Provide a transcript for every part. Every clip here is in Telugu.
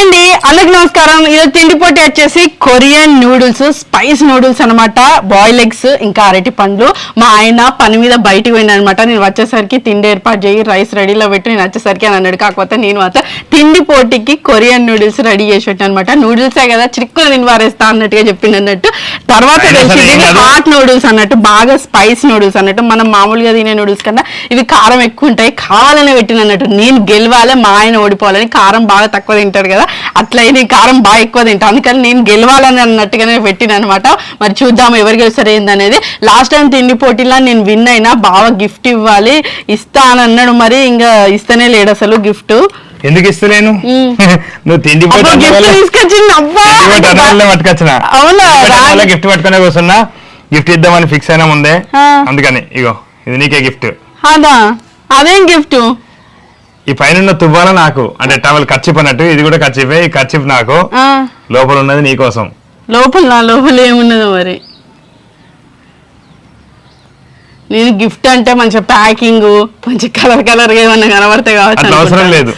అండి అందరికి నమస్కారం. ఈరోజు తిండి పోటీ వచ్చేసి కొరియన్ నూడిల్స్ స్పైస్ నూడిల్స్ అన్నమాట. బాయిల్ ఎగ్స్ ఇంకా అరటి పండ్లు. మా ఆయన పని మీద బయటికి పోయింది అనమాట నేను వచ్చేసరికి తిండి ఏర్పాటు చేయి రైస్ రెడీలో పెట్టి నేను వచ్చేసరికి అని అన్నాడు. కాకపోతే నేను మాత్రం తిండి పోటీకి కొరియన్ నూడిల్స్ రెడీ చేసి పెట్టాను అనమాట నూడిల్సే కదా చిక్కులు నేను వారేస్తా అన్నట్టుగా చెప్పింది అన్నట్టు. తర్వాత తెలిసింది. హాట్ నూడిల్స్ అన్నట్టు బాగా స్పైస్ నూడిల్స్ అన్నట్టు. మనం మామూలుగా తినే నూడిల్స్ కన్నా ఇవి కారం ఎక్కువ ఉంటాయి కావాలని పెట్టిన అన్నట్టు. నేను గెలవాలి మా ఆయన ఓడిపోవాలని కారం బాగా తక్కువ తింటాడు కదా. అట్లా నేను కారం బాగా ఎక్కువ తింటా. అందుకని నేను గెలవాలని అన్నట్టుగానే పెట్టిన అనమాట మరి చూద్దాం ఎవరు గెలుస్తారు ఏందనేది. లాస్ట్ టైం తిండి పోటీలో నేను విన్ అయినా బాగా గిఫ్ట్ ఇవ్వాలి ఇస్తా అని అన్నాడు మరి ఇంకా ఇస్తేనే లేడు అసలు గిఫ్ట్ ఎందుకు ఇస్తలేను. నువ్వు తిండి పట్టుకొచ్చిన? అవునా? గిఫ్ట్ పట్టుకునే కూర్చున్నా? గిఫ్ట్ ఇద్దామని ఫిక్స్ అయినా ముందే. అందుకని ఇగో ఇది నీకే గిఫ్ట్ అదా? అదేం గిఫ్ట్ ఈ పైన తువ్వాల నాకు అంటే టవల్ ఖర్చిప్ అన్నట్టు ఇది కూడా ఖర్చిపే ఈ ఖర్చిప్ నాకు. లోపల ఉన్నది నీకోసం లోపల నా లోపల ఏమున్నదో మరి. నేను గిఫ్ట్ అంటే మంచి ప్యాకింగ్ మంచి కలర్ కలర్ ఏమన్నా కనబడితే కావచ్చు అవసరం. లేదు.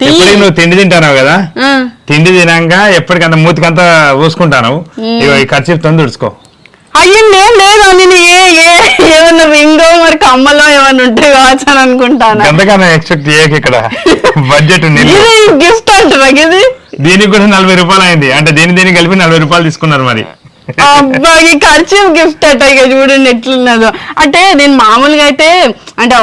ఎప్పటికి నువ్వు తిండి తింటావు కదా? తిండి తినాక ఎప్పటికంత మూతికంతా పూసుకుంటాను ఇగో ఈ ఖర్చిప్ తొంది తుడుచుకో అయ్యింది? ఏం లేదు నేను ఏ ఏ ఏమన్నా రింగో మరి కమ్మలో ఏమన్నా ఉంటే కావచ్చు అని అనుకుంటాను? ఎంతకన్నా ఎక్స్పెక్ట్ చేయక ఇక్కడ. బడ్జెట్ ఉంది. ఇది గిఫ్ట్ అంటారా ఇది. దీనికి కూడా నలభై రూపాయలు అయింది. అంటే దీని దీనికి కలిపి నలభై రూపాయలు తీసుకున్నారు మరి. అబ్బా ఈ ఖర్చు గిఫ్ట్ అట. ఇక చూడండి ఎట్లున్నదో అంటే నేను మామూలుగా అయితే అంటే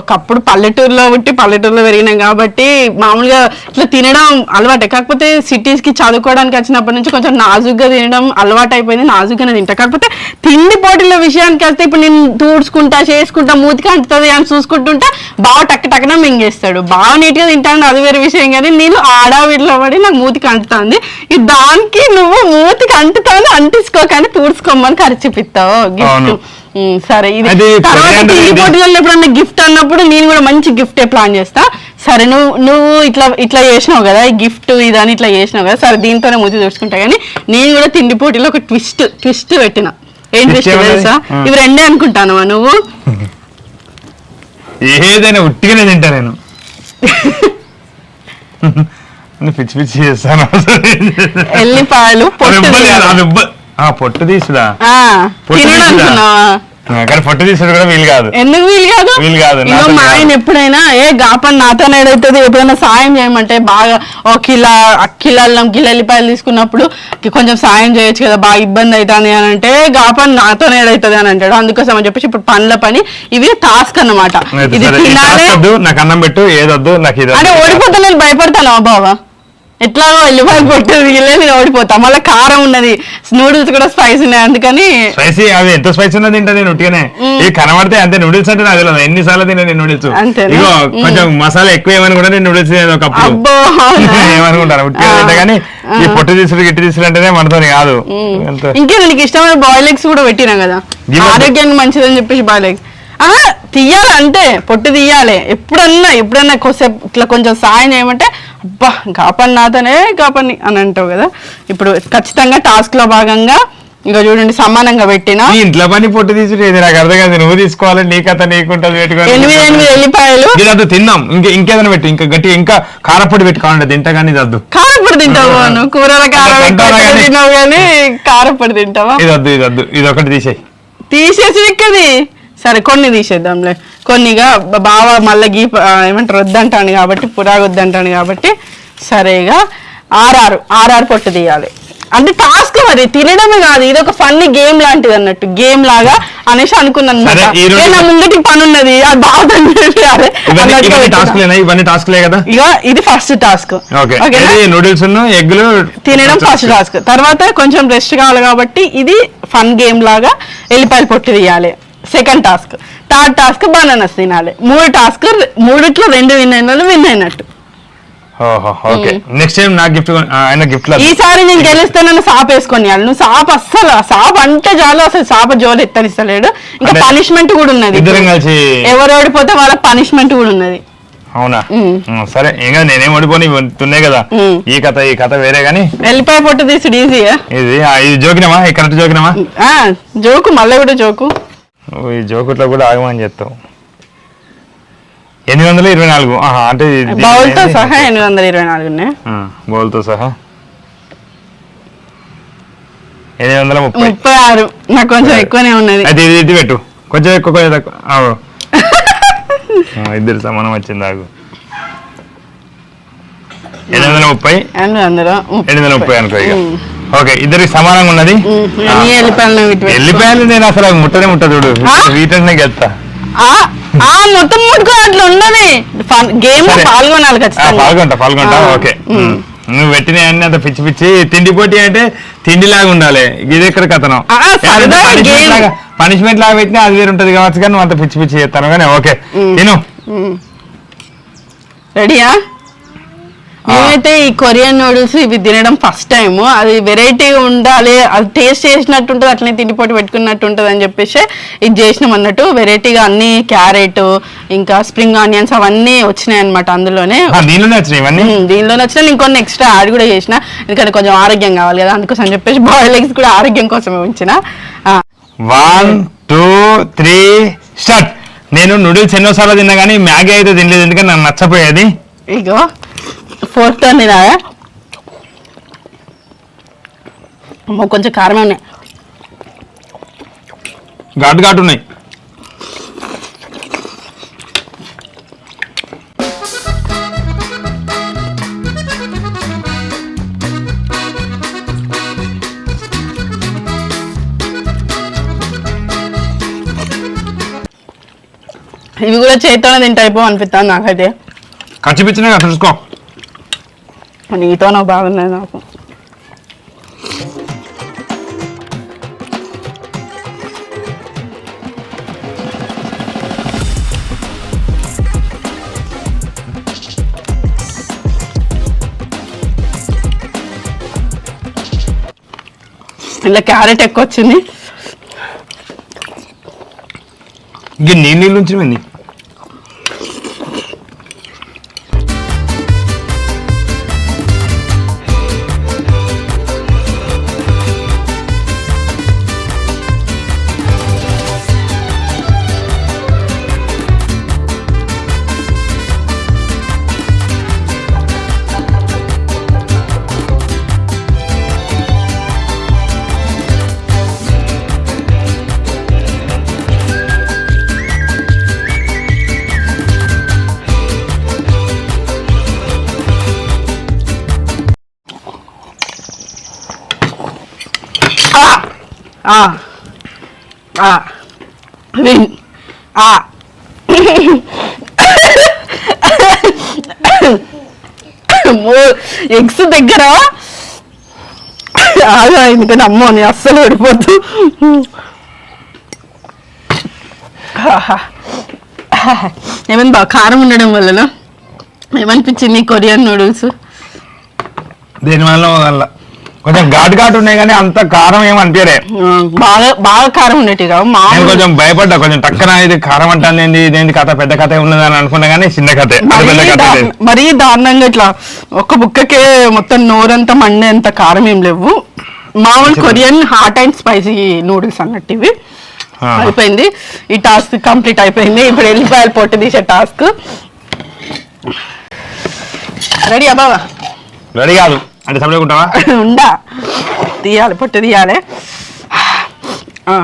ఒకప్పుడు పల్లెటూరులో పుట్టి పల్లెటూరులో పెరిగినాం కాబట్టి మామూలుగా ఇట్లా తినడం అలవాటే. కాకపోతే cities కి చదువుకోవడానికి వచ్చినప్పటి నుంచి కొంచెం నాజుగ్గా తినడం అలవాటు అయిపోయింది నాజుగ్గానే తింటా. కాకపోతే తిండి పోటీల విషయానికి వస్తే ఇప్పుడు నేను తూడ్చుకుంటా చేసుకుంటా మూతికి అంటుతుంది అని చూసుకుంటుంటా బాగా టక్ టక్కన మింగేస్తాడు. బాగా నీట్గా తింటాను అది వేరే విషయం కానీ నేను ఆడావిడిలో పడి నాకు మూతికి అంటుతుంది. ఈ దానికి నువ్వు మూతికి అంటుతాను అంటించుకోకని తూడ్చుకోమని ఖర్చుపిస్తావు గిఫ్ట్. సరే ఇది తర్వాత ఎప్పుడన్నా గిఫ్ట్ అన్నప్పుడు నేను కూడా మంచి గిఫ్టే ప్లాన్ చేస్తా. సరే నువ్వు నువ్వు ఇట్లా ఇట్లా చేసినావు కదా ఈ గిఫ్ట్ ఇదని ఇట్లా చేసినావు కదా సరే దీంతోనే మూతి చూసుకుంటా కానీ నేను కూడా తిండి పోటీలో ఒక ట్విస్ట్ ట్విస్ట్ పెట్టిన. ఏం ట్విస్ట్? తెలుసా. ఇవి రెండే అనుకుంటాను నువ్వు? ఏదైనా ఉట్టిగానే తింటా నేను. నేను పిచ్చి పిచ్చి చేస్తాను. ఎల్లిపాయలు పొట్టు ఆ, పొట్టు తీసుడా? ఆ, పొట్టు తినడు తీసుడా? అనుకున్నావా ఆ, కానీ పొట్టు తీసుడు కూడా వీలు కాదు. ఎందుకు వీలు కాదు? వీలు కాదు, మా. ఆయన ఎప్పుడైనా ఏ గాపన్ నాతో ఏడైతుంది ఎప్పుడైనా సాయం చేయమంటే బాగా ఒక కిలో కిలో అల్లం కిలో ఎల్లిపాయలు తీసుకున్నప్పుడు కొంచెం సాయం చేయొచ్చు కదా బాగా ఇబ్బంది అవుతుంది అని అంటే గాపన్ నాతో ఏడైతుంది అని అంటాడు. అందుకోసం అని చెప్పేసి ఇప్పుడు పనుల పని ఇవి టాస్క్ అన్నమాట. ఇది తినాలి. నాకు అన్నం పెట్టు ఏదొద్దు నాకు ఇది అంటే ఓడిపోతా నేను భయపడతాను బాబా ఎట్లాగో ఎల్లిపాయలు పొట్టేది నేను ఓడిపోతా. మళ్ళీ కారం ఉన్నది నూడిల్స్ కూడా స్పైస్ ఉన్నాయి అందుకని స్పైసీ అవి ఎంత స్పైసీ ఉన్నది తింటా నేను ఉట్టిగానే. ఇవి కనబడితే అంతే నూడిల్స్ అంటే నాకు తెలియదు. ఎన్నిసార్లు తిన్నా నేను నూడిల్స్? ఇగో. కొంచెం మసాలా ఎక్కువ ఏమని కూడా నేను నూడిల్స్ తినేది ఒకప్పుడు? ఏమనుకుంటాను ఉట్టిగా కానీ ఈ. పొట్టు తీసుడు గిట్టి తీసుడు అంటేనే మనతోని కాదు. ఇంకే నీకు ఇష్టమైన బాయిల్ ఎగ్స్ కూడా పెట్టినా కదా. ఆరోగ్యానికి మంచిదని చెప్పేసి బాయిల్ ఎగ్స్ తీయాలి అంటే పొట్టు తీయాలి. ఎప్పుడన్నా ఎప్పుడన్నా కొద్దిసేపు ఇట్లా కొంచెం సాయం చేయమంటే అబ్బా కాపని నాతోనే కాపని అని అంటావు కదా. ఇప్పుడు ఖచ్చితంగా టాస్క్లో భాగంగా ఇంకా చూడండి సమానంగా పెట్టిన. ఇంట్లో పని పొట్టు తీసుడు ఏది నాకు అర్థం కాదు. నువ్వు తీసుకోవాలి నీ కథ నీకుంటది పెట్టుకోవాలి ఎనిమిది ఎనిమిది ఎల్లిపాయలు. తిన్నాం. ఇంకా ఇంకేదైనా పెట్టు. ఇంకా గట్టి ఇంకా కారపొడి పెట్టి కావాలంటే తింటా కానీ ఇదద్దు కారపొడి తింటావు నువ్వు కూరల కారం? తిన్నావు కానీ కారపొడి తింటావా? ఇదద్దు ఇదద్దు ఇది ఒకటి తీసేయి. తీసేసి ఇక్కది సరే కొన్ని తీసేద్దాంలే. కొన్నిగా బావ మళ్ళీ గీ ఏమంటారు వద్దంటాను కాబట్టి పురాగు వద్దంటాను కాబట్టి సరేగా ఆర్ఆర్ ఆర్ఆర్ పొట్టు తీయాలి. అంటే టాస్క్ మరి తినడమే కాదు ఇది ఒక ఫన్నీ గేమ్ లాంటిది అన్నట్టు గేమ్ లాగా అనేసి అనుకున్నాను నా పని ఉన్నది కదా? ఇక ఇది ఫస్ట్ టాస్క్ నూడిల్స్ ఎగ్గులు తినడం ఫస్ట్ టాస్క్ తర్వాత కొంచెం రెస్ట్ కావాలి కాబట్టి ఇది ఫన్ గేమ్ లాగా ఎల్లిపాయలు పొట్టు తీయాలి. Second task third task bananas తినాలి. మూడు టాస్క్ మూడిట్లో రెండు విన్ అయిన వాళ్ళు విన్ అయినట్టు. ఓకే. నెక్స్ట్ టైం గిఫ్ట్ ఆయన గిఫ్ట్ ఈసారి నేను గెలిస్తే నన్ను సాప్ వేసుకొని నువ్వు సాప్ అస్సలు సాప్ అంటే చాలు అసలు సాప జోలు ఎత్తనిస్తలేడు. ఇంకా పనిష్మెంట్ కూడా ఉన్నది ఇద్దరం కలిసి ఎవరు ఓడిపోతే వాళ్ళ పనిష్మెంట్ కూడా ఉన్నది. అవునా? మ్మ్. మ్మ్, సరే. ఇంకా నేనేం ఓడిపోని తున్నాయి కదా. మ్మ్. ఈ కథ ఈ కథ వేరే గానీ ఎల్లిపాయ పొట్టు తీసుడు ఈజీయా? ఇది ఇది జోకినమా? కరెక్ట్ జోకినమా? జోకు మళ్ళీ కూడా జోకు. ఈ జోకుట్లో కూడా ఆగమని చెప్తావు. ఎనిమిది వందల ఇరవై నాలుగు. అంటే ఇది- బౌల్తో సహా ఎనిమిది వందల ఇరవై నాలుగు బౌల్తో సహా. ఎనిమిది వందల ముప్పై. ముప్పై ఆరు. నాకు కొంచెం ఎక్కువనే ఉన్నది. అయితే ఇది ఇది పెట్టు. కొంచెం ఎక్కువ కొంచెం తక్కువ. ఇద్దరు సమానం వచ్చింది ఆగు. ఎనిమిది వందల ముప్పై. ఎనిమిది వందలు ఎనిమిది వందల ముప్పై అనుకో ఇక. ఓకే ఇద్దరికి సమానంగా ఉన్నది. ఎల్లిపాయలు నేను అసలు ముట్టనే ముట్ట చూడు. ఆ? వీటనే గెలుతా మొత్తం ముట్టుకో అట్లా ఉండదు గేమ్లో. పాల్గొనాలి ఖచ్చితంగా. పాల్గొంటా పాల్గొంటా ఓకే. నువ్వు పెట్టిన అన్ని అంత పిచ్చి పిచ్చి. తిండి పోటీ అంటే తిండిలాగా ఉండాలి. ఇది ఎక్కడ కథనం. పనిష్మెంట్ లాగా పెట్టినా అది వేరు ఉంటది కావచ్చు కానీ నువ్వు అంత పిచ్చి పిచ్చి చేస్తాను కానీ ఓకే. తిను. రెడీయా? మేమైతే ఈ కొరియన్ నూడిల్స్ ఇవి తినడం ఫస్ట్ టైం అది వెరైటీ ఉండాలి అది టేస్ట్ చేసినట్టు ఉంటుంది అట్లనే తిండిపోటు పెట్టుకున్నట్టు ఉంటుంది అని చెప్పేసి ఇది చేసినాం అన్నట్టు. వెరైటీగా అన్ని క్యారెట్ ఇంకా స్ప్రింగ్ ఆనియన్స్ అవన్నీ వచ్చినాయి అనమాట అందులోనే. ఆ, దీనిలోనే వచ్చినాయి ఇవన్నీ? ఉమ్, దీనిలో నచ్చిన ఇంకొన్ని ఎక్స్ట్రా యాడ్ కూడా చేసిన. ఎందుకంటే కొంచెం ఆరోగ్యం కావాలి కదా అందుకోసం అని చెప్పేసి బాయిల్ ఎగ్స్ కూడా ఆరోగ్యం కోసమే ఉంచిన. వన్ టూ త్రీ స్టార్ట్ నేను నూడిల్స్ ఎన్నోసార్లు తిన్నా కానీ మ్యాగీ అయితే తినలేదు ఎందుకంటే నాకు నచ్చపోయేది. ఇగో. ఫోర్త్ నేను కొంచెం కారమే ఉన్నాయి. ఘాటు ఘాటు ఉన్నాయి. ఇవి కూడా చేతితోనే తింటే అయిపో అనిపిస్తుంది నాకైతే. కచ్చిపిచ్చినా కదా చూసుకో. నీతో నాకు బాగున్నాయి నాకు. ఇలా క్యారెట్ ఎక్కువ వచ్చింది. ఇంక నీళ్ళు నీళ్ళు ఆ. ఆ. విన్ ఆ ఎగ్స్ దగ్గర. ఆగా ఎందుకని అమ్మో నేను అస్సలు పడిపోతు ఏమైంది బాగా కారం ఉండడం వలన ఏమనిపించింది కొరియన్ నూడిల్స్? దేనివల్ల వల్ల? కొంచెం ఘాటు ఘాటు ఉన్నాయి కానీ అంత కారం అనిపించలే. బాగా బాగా కారం ఉండేటి కావు. నేను కొంచెం భయపడ్డా కొంచెం టక్కన ఇది కారం అంటాను ఏంది ఇదేంటి కథ పెద్ద కథ ఉన్నదని అనుకున్నా కానీ చిన్న కథే పెద్ద కథ లేదు. మరీ దారుణంగా ఇట్లా ఒక్క బుక్కకే మొత్తం నోరంతా మండేంత కారం ఏం లేవు. మామూలు Korean hot and spicy noodles అన్నట్టు ఇవి ఆ. అయిపోయింది. ఈ టాస్క్ కంప్లీట్ అయిపోయింది. ఇప్పుడు వెళ్ళిపోయాలి పొట్టు తీసే టాస్క్. రెడీ అబ్బావా రెడీ కాదు. అంటే సపరేట్ ఉంటావా ఉండా తీయాలి పొట్టు తీయాలి ఆ,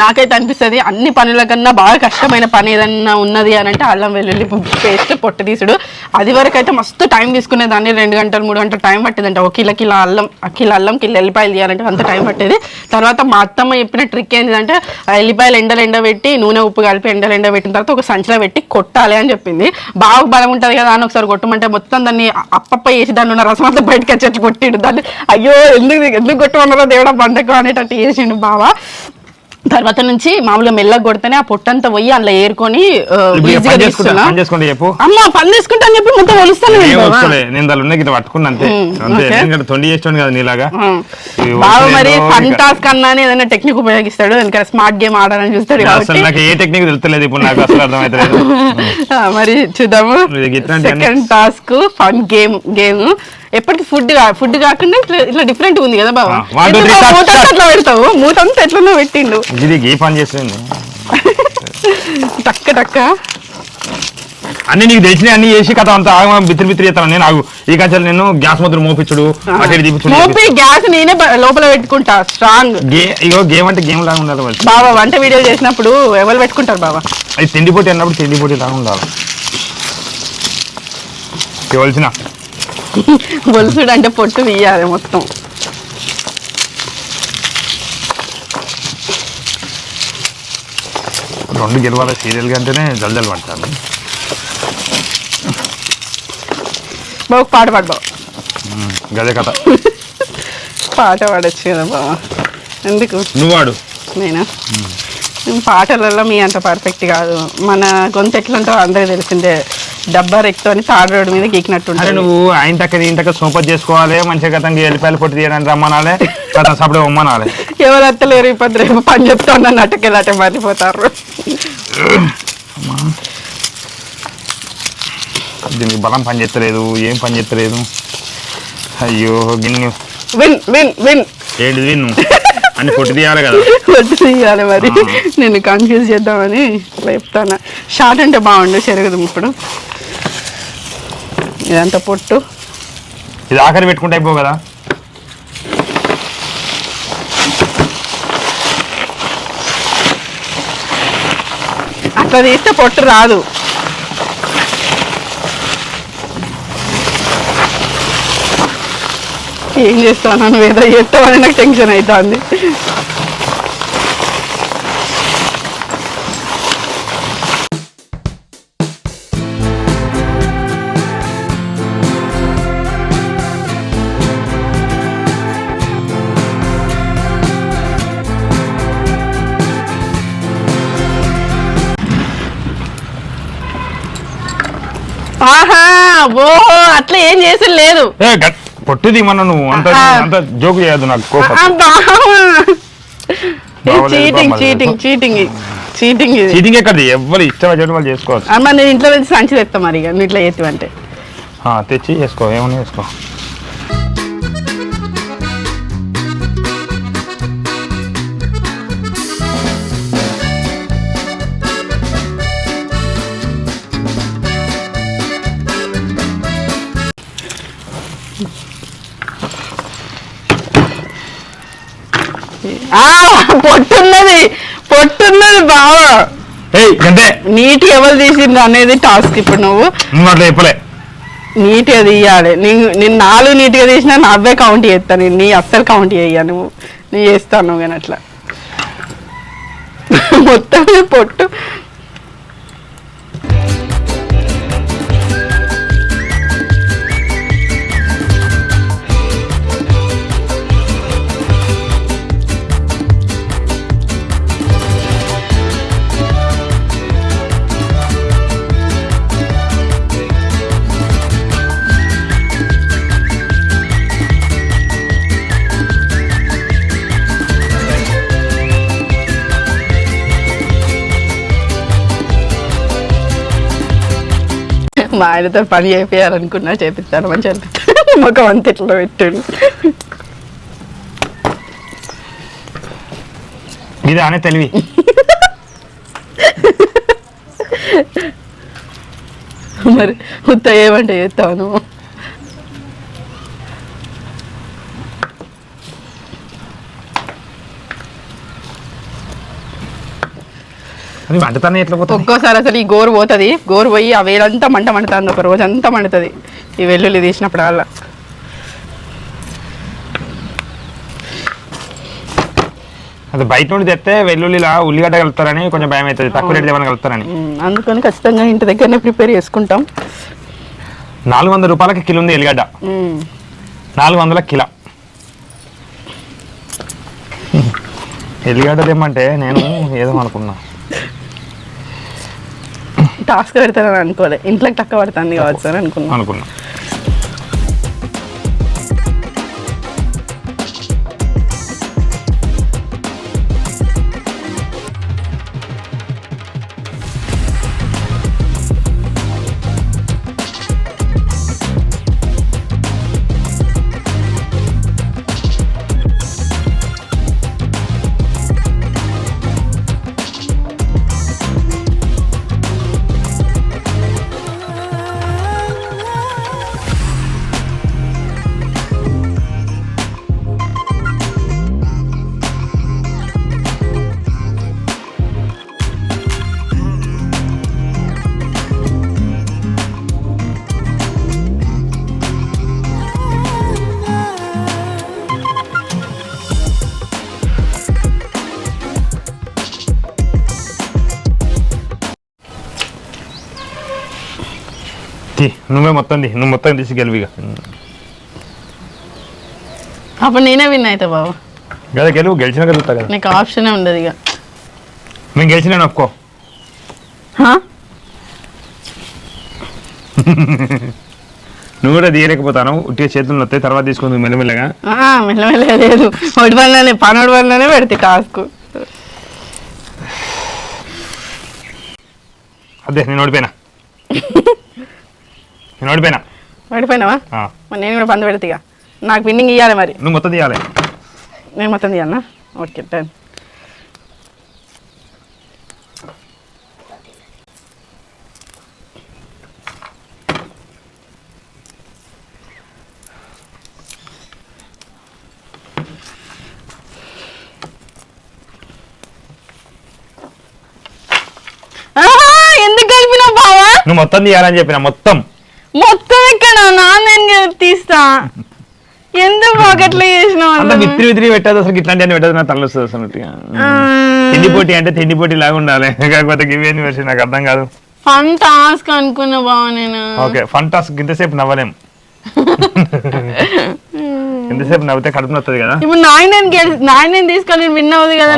నాకైతే అనిపిస్తుంది అన్ని పనుల కన్నా బాగా కష్టమైన పని ఏదన్నా ఉన్నది అని అంటే అల్లం వెల్లుల్లి పేస్ట్ పొట్టు తీసుడు. అది వరకు అయితే మస్తు టైం తీసుకునే దాన్ని రెండు గంటలు మూడు గంటలు టైం పట్టేదంట. ఒక కిలో కిలో అల్లం ఆ కిలో అల్లం కిలో ఎల్లిపాయలు తీయాలంటే అంత టైం పట్టేది. తర్వాత మా అత్తమ్మ చెప్పిన ట్రిక్ ఏంటంటే ఎల్లిపాయలు ఎండలు ఎండబెట్టి నూనె ఉప్పు కలిపి ఎండలు ఎండబెట్టిన తర్వాత ఒక సంచిలో పెట్టి కొట్టాలి అని చెప్పింది. బాగా బలం ఉంటుంది కదా అని ఒకసారి కొట్టమంటే మొత్తం దాన్ని అప్పప్ప వేసి దాన్ని ఉన్న రసం అంతా బయటకు వచ్చి కొట్టిండు. దాన్ని అయ్యో ఎందుకు ఎందుకు కొట్టమన్నారో దేవుడా బండకు అనేటట్టు వేసిండు బావా. తర్వాత నుంచి మామూలుగా మెల్లగా కొడితేనే ఆ పొట్టంతా పోయి అందులో ఏరుకొని ఈజీగా చెప్పు. అమ్మ పని తీసుకుంటా అని చెప్పి ఏం వస్తలే నేను దాని ఉన్న గిట్ట పట్టుకున్నా అంతే. ఎందుకంటే తొండి చేస్తాను కదా నీలాగా. వస్తలేదో మరి ఫన్ టాస్క్ అన్నా అని ఏదైనా టెక్నిక్ ఉపయోగిస్తాడు ఇంకా స్మార్ట్ గేమ్ ఆడాలని చూస్తాడు అసలు నాకు ఏ టెక్నిక్ తెలుస్తలేదు ఇప్పుడు నాకు అసలు అర్థమవుతలేదు మరి చూద్దాము. Second task fun game game ఎప్పటికి ఫుడ్ ఫుడ్ కాకుండా ఇట్లా ఇట్లా డిఫరెంట్ ఉంది కదా బాబా మూతంతా. అట్లా పెడతావు? మూతంతా ఎట్లనో పెట్టిండు. ఇది ఏ పని చేస్తుంది టక్క టక్క. అన్ని నీకు తెలిసిన అన్ని చేసి కథ అంతా ఆగమా బిత్తిరి బిత్తిరి చేస్తాను. నేను ఆగు. ఈ కథలు నేను గ్యాస్ మొదలు మోపించుడు అటు ఇటు మోపి తీపించుడు గ్యాస్ నేనే లోపల పెట్టుకుంటా. స్ట్రాంగ్ ఇగో గేమ్ అంటే గేమ్ లాగా ఉండాలి బాబా వంట వీడియో చేసినప్పుడు ఎవరు పెట్టుకుంటారు బాబా అది తిండి పోటీ అన్నప్పుడు తిండి పోటీ లాగా ఉండాలి. ఇవ్వాల్సిన గొలుసుడు అంటే పొట్టు తీయాలి మొత్తం. రెండు గెలవాలి సీరియల్ అంటేనే జల్జల్ పడతాను బాబు పాట పాడు బాబు. గదే కథ. పాట పాడచ్చు కదా బాబా ఎందుకు? నువ్వు వాడు నేను? పాటలలో మీ అంత పర్ఫెక్ట్ కాదు. మన గొంతు ఎట్లుంటుందో అందరికి తెలిసిందే. డబ్బా రెక్తో తాడు రోడ్డు మీద గీకినట్టు నువ్వు ఆయన తక్క దీని తక్క సోపత్ చేసుకోవాలి మంచిగా గతంగా ఎల్లిపాయలు పొట్టి తీయడానికి రమ్మనాలి కథ సపడే ఉమ్మనాలి ఎవరు అత్తలేరు ఇప్పుడు రేపు పని చెప్తా ఉన్నా నటకెళ్ళటే మర్చిపోతారు. దీనికి బలం పని చేస్తలేదు ఏం పని చేస్తలేదు. అయ్యో గిన్నె. Win win win. ఏంటి విన్ను? అన్ని పొట్టి తీయాలి కదా. వద్దు తీయాలి మరి. నేను కన్ఫ్యూజ్ చేద్దామని చెప్తాను షార్ట్ అంటే బాగుండు చెరగదు ఇప్పుడు ఇదంతా పొట్టు. ఇది ఆఖరి పెట్టుకుంటే అయిపో కదా? అట్లా తీస్తే పొట్టు రాదు. ఏం చేస్తాను నువ్వు ఏదో చేస్తావని నాకు టెన్షన్ అవుతుంది. ఓహో అట్లా ఏం చేసి లేదు. ఏ గట్- పొట్టి తీమన్నా నువ్వు. అంత. అంత జోకు చేయదు నాకు కోపం బావలేదు, చీటింగ్. చీటింగ్ చీటింగ్ చీటింగ్ ఇది. చీటింగ్ ఎక్కడిది ఎవరు ఇష్టం వచ్చేది వాళ్ళు చేసుకోవచ్చు. అమ్మ నేను ఇంట్లో నుంచి సంచి తెస్తా మరి ఇక. నువ్వు ఇట్లా ఆ, తెచ్చి చేసుకో ఏమన్నా చేసుకో. పొట్టున్నది పొట్టున్నది బావా. నీటి ఎవరు తీసిండ్రు అనేది టాస్క్ ఇప్పుడు నువ్వు. అట్లా చెప్పలే. నీట్గా తీయాలి. నేను నేను నాలుగు నీట్గా తీసినా నా అవ్వే కౌంట్ చేస్తాను నేను నీ అస్సలు కౌంట్ చేయ నువ్వు నీ చేస్తాను కానీ అట్లా. మొత్తం పొట్టు. మా ఆయనతో పని చేయాలనుకున్నా చేపిస్తాను మంచి అనిపిస్తుంది. ముఖం అంత ఇట్లా పెట్టాడు. ఇది అనే తెలివి. మరి ఉత్త ఏమంటే చేస్తావు ఎట్లా పోతుంది? ఒక్కోసారి అసలు ఈ గోరు పోతుంది. గోరు పోయి ఆ వేలంతా మంట మండుతుంది ఒక రోజు అంతా మండుతుంది. ఈ వెల్లుల్లి తీసినప్పుడు అలా. అది బయట నుండి తెస్తే వెల్లుల్లిలా ఉల్లిగడ్డ కలుపుతారని కొంచెం భయం అవుతుంది. తక్కువ రేట్లు ఏమైనా కలుపుతారని. అందుకని ఖచ్చితంగా ఇంటి దగ్గరనే ప్రిపేర్ చేసుకుంటాం. నాలుగు వందల రూపాయలకి కిలో ఉంది ఎల్లిగడ్డ. నాలుగు వందల కిలో. ఎల్లిగడ్డ తెమ్మంటే నేను ఏదో అనుకున్నా. టాస్క్ పెడతానని అనుకోలే. ఇంట్లోకి తక్కువ పడుతుంది కావచ్చు అని అనుకున్నాను అనుకున్నాను నువ్వే మొత్తం తీ- నువ్వు మొత్తం తీసి గెలివి. అప్పుడు నేనే విన్ అయితే బాబు. కదా గెలువు గెలిచిన గెలుగుతా కదా. నీకు ఆప్షనే ఉండదు ఇక. నేను గెలిచిన ఒప్పుకో? నువ్వు కూడా తీయలేకపోతాను. ఉట్టిగా చేతులు వస్తాయి తర్వాత తీసుకుంది మెల్లమెల్లగా. ఆ, మెల్లమెల్ల లేదు. ఒకటి వల్లనే పనోడి టాస్క్. అదే నేను ఓడిపోయినా. నేను ఓడిపోయినా? పడిపోయినావా ఆ, మరి నేను కూడా పందు పెడితే నాకు విన్నింగ్ ఇవ్వాలి మరి. నువ్వు మొత్తం తీయాలి. నేను మొత్తం తీయాలనా? Okay done. ఎందుకు కలిపినావు బావా? నువ్వు మొత్తం తీయాలని చెప్పిన మొత్తం. మొత్తం ఇక్కడ నాన్న తీస్తా ఎందుకు పాకెట్లో చేసినావు? విత్తిరి విత్తిరి పెట్టదు అసలు ఇట్లాంటి అన్ని పెట్టదు నాకు తల వస్తుంది అసలు తిండి పోటీ అంటే తిండి పోటీ లాగా ఉండాలి. కాకపోతే ఇవేంది వచ్చి నాకు అర్థం కాదు. ఫన్ టాస్క్ అనుకున్నా బావ నేను ఓకే ఫన్ టాస్క్ ఇంతసేపు నవ్వలేం. ఇంతసేపు నవ్వితే కడుపు నొత్తది కదా. ఇప్పుడు నాయన నాయన తీసుకొని విన్ అవుతుంది కదా.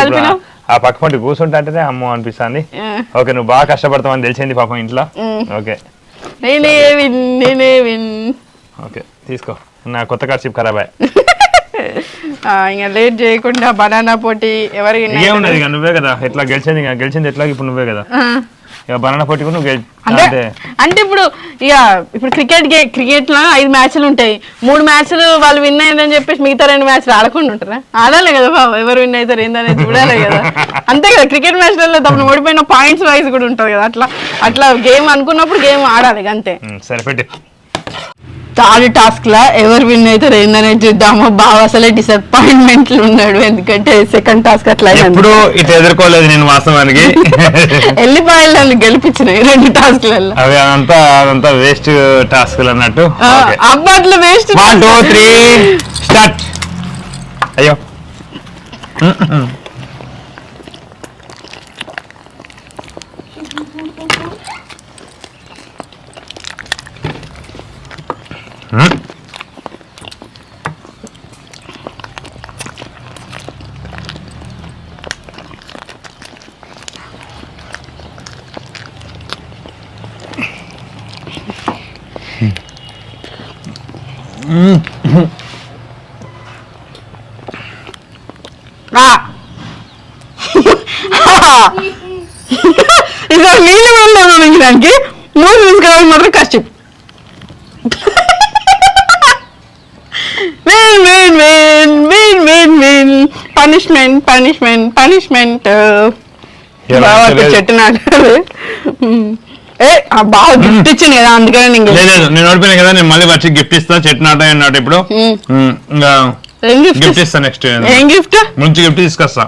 కలిపినావు? ఆ పక్క పంటి కూర్చుంటే అంటేనే అమ్మో అనిపిస్తుంది. ఓకే నువ్వు బాగా కష్టపడతావని తెలిసింది పాపం ఇంట్లో. ఓకే. నేనే విన్ నేనే విన్. ఓకే తీసుకో. నా కొత్త కార్డ్ చిప్ ఖరాబ్ ఇంకా లేట్ చేయకుండా బనానా పోటీ ఎవరు win ఇదే అవుతారో. ఉన్నది ఇక నువ్వే కదా. ఎట్లా గెలిచింది ఇక గెలిచింది ఎట్లా ఇప్పుడు నువ్వే కదా. ఇక బనానా పోటీ కూడా నువ్వు గెలి అంటే అంటే ఇప్పుడు ఇక ఇప్పుడు క్రికెట్ గే క్రికెట్లో ఐదు మ్యాచ్లు ఉంటాయి. మూడు మ్యాచ్లు వాళ్ళు విన్ అయిందని చెప్పేసి మిగతా రెండు మ్యాచ్లు ఆడకుండా ఉంటారా? ఆడాలి కదా బాబు ఎవరు విన్ అవుతారు ఏందనేది చూడాలి కదా. అంతే కదా క్రికెట్ మ్యాచ్లలో తప్పుడు ఓడిపోయిన పాయింట్స్ వైజ్ కూడా ఉంటుంది కదా అట్లా అట్లా గేమ్ అనుకున్నప్పుడు గేమ్ ఆడాలి అంతే. సరే థర్డ్ టాస్క్ లా ఎవరు విన్ అవుతారు ఏందనేది చూద్దాము బావ అసలే డిసప్పాయింట్మెంట్ ఉన్నాడు. ఎందుకంటే సెకండ్ టాస్క్ అట్లా. ఎప్పుడు ఇట్లా ఎదుర్కోలేదు నేను వాస్తవానికి. ఎల్లిపాయలు నన్ను గెలిపించినాయి రెండు టాస్క్లలో అవి అదంతా అదంతా వేస్ట్ టాస్క్లు అన్నట్టు. అబ్బట్లు waste one two three start అయ్యో. ఇక నీళ్ళు వెళ్ళాము మింగడానికి. నూనె తీసుకురావడం మాత్రం కష్టం win win win win win win punishment punishment punishment బాగా. చెట్టు నాటాలి. ఏ బాగా గిఫ్ట్ ఇచ్చింది కదా అందుకని నేను లేదు నేను ఓడిపోయినా కదా నేను మళ్ళీ వచ్చి గిఫ్ట్ ఇస్తా చెట్టు నాట నాట ఇప్పుడు. గిఫ్ట్ ఇస్తా నెక్స్ట్ ఏం గిఫ్ట్ మంచి గిఫ్ట్ తీసుకొస్తా.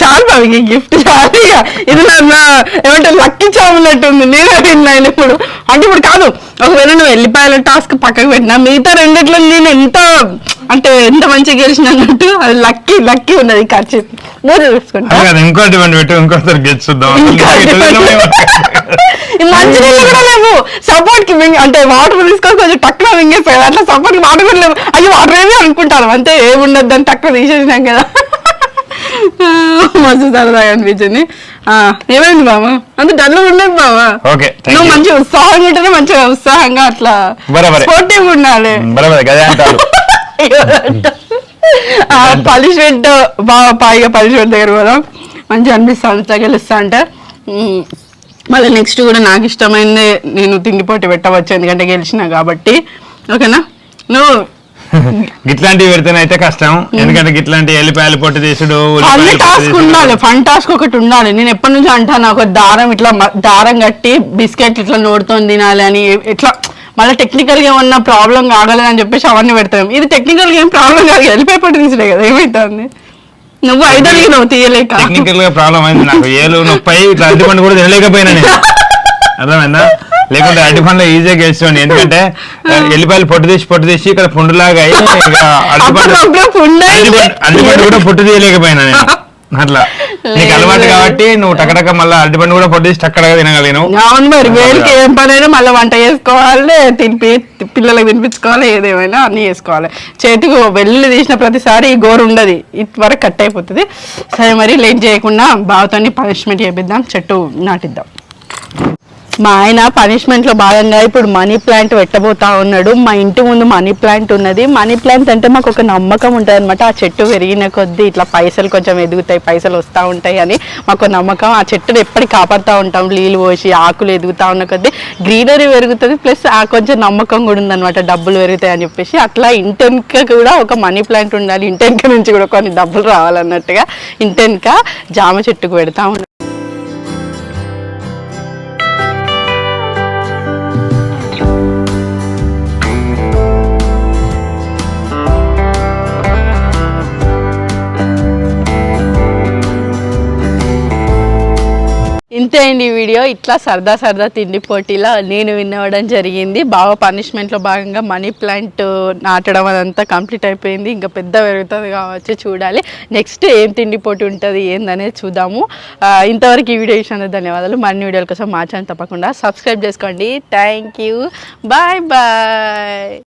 చాలు బాబు ఈ గిఫ్ట్ చాలు ఇక. ఇది నా ఏమంటే లక్కీ చామున్నట్టుంది నేనే తిన్నాను ఇప్పుడు. అంటే ఇప్పుడు కాదు ఒకవేళ నువ్వు వెళ్ళిపోయాల టాస్క్ పక్కకు పెట్టినా మిగతా రెండిట్లో నేను ఎంత అంటే ఎంత మంచిగా గెలిచిన అన్నట్టు అది లక్కీ లక్కీ ఉన్నది ఖర్చు. మూడు చూసుకుంటా. ఇంకోటి ఇవ్వండి పెట్టు ఇంకోసారి గెలిచి చూద్దాం ఇంకా ఈ మంచి నీళ్ళు కూడా లేవు. సపోర్ట్కి అంటే వాటర్ తీసుకొని కొంచెం టక్కున మింగేస్తాయి అట్లా సపోర్ట్కి వాటర్ కూడా లేవు. అయ్యో వాటర్ ఏమి అనుకుంటాను. అంతే ఏముండద్దు అని టక్కున తీసేసినాం కదా. మస్తు సరదాగా అనిపించింది. ఆ, ఏమైంది బావ అంత డల్ ఉండదు బావా ఓకే నువ్వు యూ మంచిగా ఉత్సాహంగా ఉంటేనే మంచిగా ఉత్సాహంగా అట్లా. స్పోర్టివ్ ఉండాలి. పలిష్మెంట్ బాగా పైగా పలిష్మెంట్ దగ్గర కూడా మంచిగా అనిపిస్తుంది గెలుస్తా అంటే మళ్ళీ నెక్స్ట్ కూడా నాకు ఇష్టమైంది నేను తిండి పోటీ పెట్టవచ్చు ఎందుకంటే గెలిచిన కాబట్టి. ఓకేనా? నువ్వు ఇట్లాంటివి పెడితేనైతే కష్టం. ఎందుకంటే ఇట్లాంటి ఎల్లిపాయలు పొట్టు తీసుడు పొట్టు టాస్క్. ఉండాలి ఫన్ టాస్క్ ఒకటి ఉండాలి. నేను ఎప్పటి నుంచి అంటాను ఒక దారం ఇట్లా దారం కట్టి బిస్కెట్ ఇట్లా నోడుతో తినాలి అని ఇట్లా మళ్ళీ టెక్నికల్గా ఏమన్నా ప్రాబ్లం కాగలేదు అని చెప్పేసి అవన్నీ పెడతాం. ఇది టెక్నికల్గా ఏం ప్రాబ్లం కాదు వెళ్ళిపోయి పట్టు తీసుడే కదా ఏమైతుంది? నువ్వు ఐదలిగి నువ్వు తీయలేక. టెక్నికల్గా ప్రాబ్లం అయింది నాకు. ఏలు నొప్పి ఇట్లా అరటి పండు కూడా తినలేకపోయినా నేను. అర్థమైందా? లేకుంటే అరటి పండ్లు ఈజీగా గెలిచేవాడిని. ఎందుకంటే ఎల్లిపాయలు పొట్టు తీసి పొట్టు తీసి ఇక్కడ పుండులాగా అయ్యి అరటి పండు అరటి కూడా పొట్టు తీయలేకపోయినా నేను. అట్లా. నీకు అలవాటు కాబట్టి నువ్వు టకటక మళ్ళీ అరటిపండు కూడా పొట్టి టక్కడగా తినగలిగినావు. అవును మరి వేలికి ఏం పనైనా మళ్ళీ వంట చేసుకోవాలి తినిపి పిల్లలకు తినిపించుకోవాలి ఏదేమైనా అన్ని చేసుకోవాలి. చేతికి వెల్లుల్లి తీసిన ప్రతిసారి ఈ గోరు ఉండదు. ఇటువరకు కట్ అయిపోతుంది. సరే మరి లేట్ చేయకుండా బావతోని పనిష్మెంట్ చేపిద్దాం. చెట్టు నాటిద్దాం. మా ఆయన పనిష్మెంట్లో భాగంగా ఇప్పుడు మనీ ప్లాంట్ పెట్టబోతా ఉన్నాడు. మా ఇంటి ముందు మనీ ప్లాంట్ ఉన్నది. మనీ ప్లాంట్ అంటే మాకు ఒక నమ్మకం ఉంటుంది అనమాట ఆ చెట్టు పెరిగిన కొద్దీ ఇట్లా పైసలు కొంచెం ఎదుగుతాయి పైసలు వస్తూ ఉంటాయి అని మాకు నమ్మకం. ఆ చెట్టును ఎప్పటికి కాపాడుతూ ఉంటాం. నీళ్ళు పోసి ఆకులు ఎదుగుతా ఉన్న కొద్దీ గ్రీనరీ పెరుగుతుంది. ప్లస్ ఆ కొంచెం నమ్మకం కూడా ఉందన్నమాట. డబ్బులు పెరుగుతాయి అని చెప్పేసి. అట్లా ఇంటెన్క కూడా ఒక మనీ ప్లాంట్ ఉండాలి. ఇంటెన్క నుంచి కూడా కొన్ని డబ్బులు రావాలన్నట్టుగా ఇంటెన్క జామ చెట్టుకు పెడతా ఇంతే అండి వీడియో. ఇట్లా సరదా సరదా తిండి పోటీలో నేను వినవడం జరిగింది. బాగా పనిష్మెంట్లో భాగంగా మనీ ప్లాంట్ నాటడం అదంతా కంప్లీట్ అయిపోయింది. ఇంకా పెద్ద పెరుగుతుంది కావచ్చు చూడాలి. నెక్స్ట్ ఏం తిండి పోటీ ఉంటుంది ఏందనేది చూద్దాము. ఇంతవరకు ఈ వీడియో ఇచ్చిన ధన్యవాదాలు. మరిన్ని వీడియోల కోసం మా ఛానల్ తప్పకుండా సబ్స్క్రైబ్ చేసుకోండి. Thank you bye bye